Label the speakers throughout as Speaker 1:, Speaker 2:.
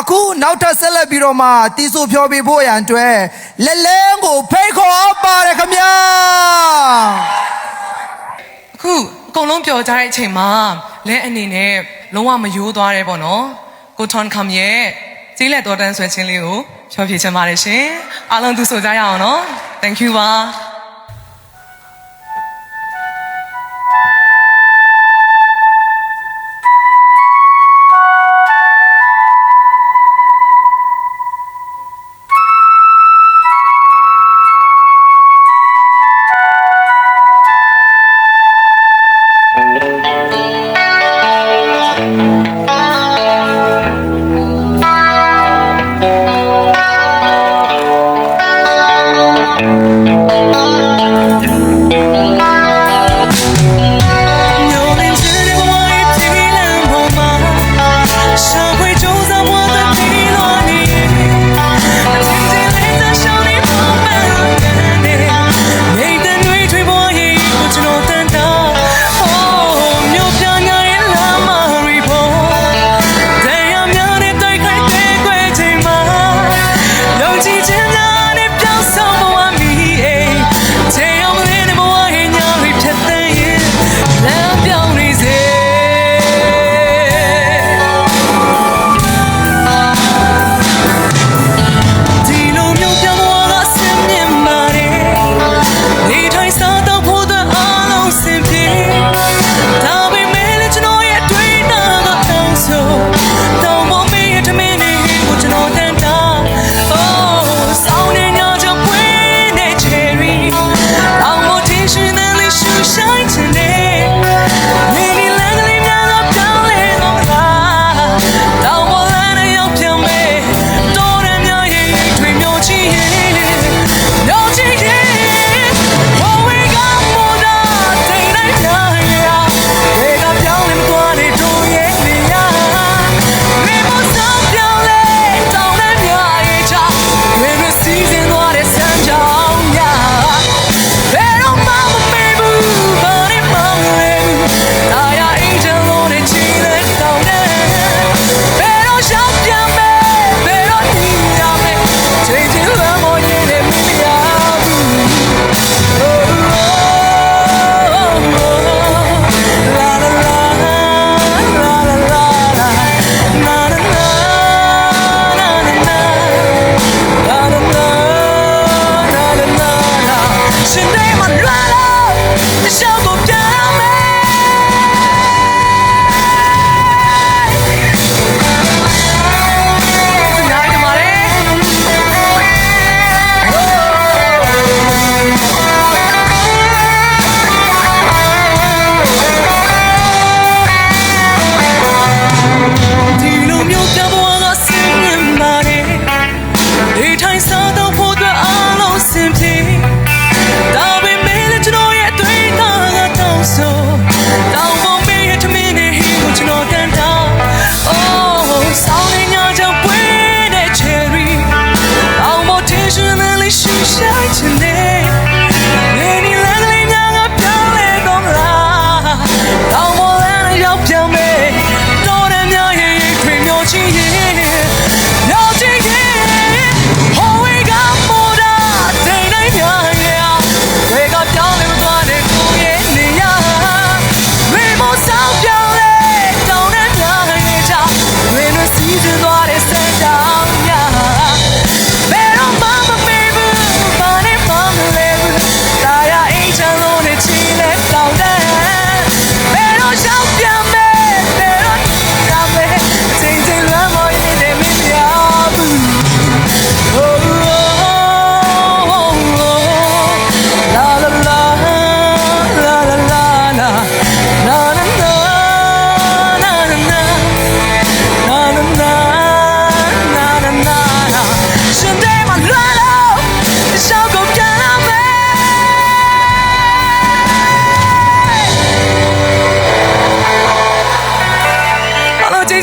Speaker 1: အခုနောက်ထပ်ဆက်လက်ပြီးတော့မှတီးဆိုဖြောပြဖို့ရန်အတွက်လက်လဲကိုဖိတ်ခေါ်ပါတယ်ခင်ဗျာ
Speaker 2: အခုအကုန်လုံးပျော်ကြတဲ့အချိန်မှာလဲအနေနဲ့လုံးဝမယိုးသွားတယ်ပေါ့နော်ကိုထွန်ခမ်ရဲ့ကြီးလက်တော်တန်းဆွဲခြင်းလေးကိုဖြောပြချင်ပါတယ်ရှင်အားလုံးသူဆိုကြရအောင်နော် thank you ပါ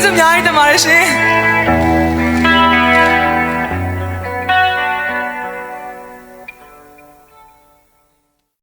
Speaker 2: စုအများကြီးတင်ပါတယ်ရှင်